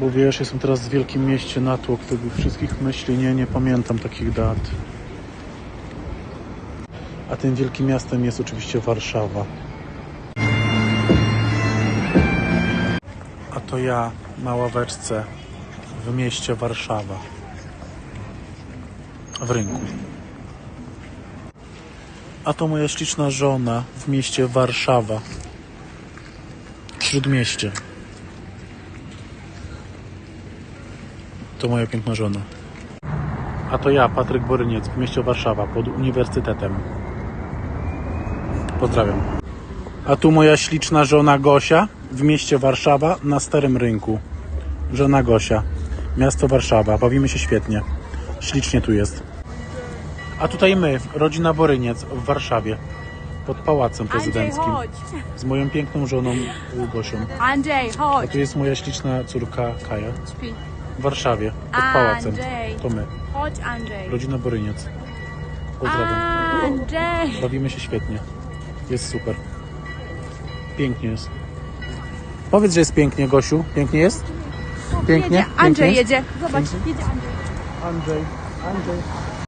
Bo wiesz, jestem teraz w wielkim mieście, natłok tych wszystkich myśli, nie, nie pamiętam takich dat. A tym wielkim miastem jest oczywiście Warszawa. A to ja na ławeczce w mieście Warszawa. W rynku. A to moja śliczna żona w mieście Warszawa. W śródmieście. To moja piękna żona. A to ja, Patryk Boryniec, w mieście Warszawa, pod uniwersytetem. Pozdrawiam. A tu moja śliczna żona Gosia w mieście Warszawa na Starym Rynku. Żona Gosia. Miasto Warszawa. Bawimy się świetnie. Ślicznie tu jest. A tutaj my, rodzina Boryniec w Warszawie. Pod Pałacem Andrzej, Prezydenckim. chodź. Z moją piękną żoną y, Gosią. Andrzej, A chodź. tu jest moja śliczna córka Kaja. Śpi. W Warszawie. Pod Pałacem. Andrzej. To my. Chodź, Andrzej. Rodzina Boryniec. Pozdrawiam. Andrzej. Bawimy się świetnie. Jest super. Pięknie jest. Powiedz, że jest pięknie, Gosiu. Pięknie jest? Pięknie? Jedzie. Andrzej jedzie. Zobacz, jedzie Andrzej. Andrzej, Andrzej.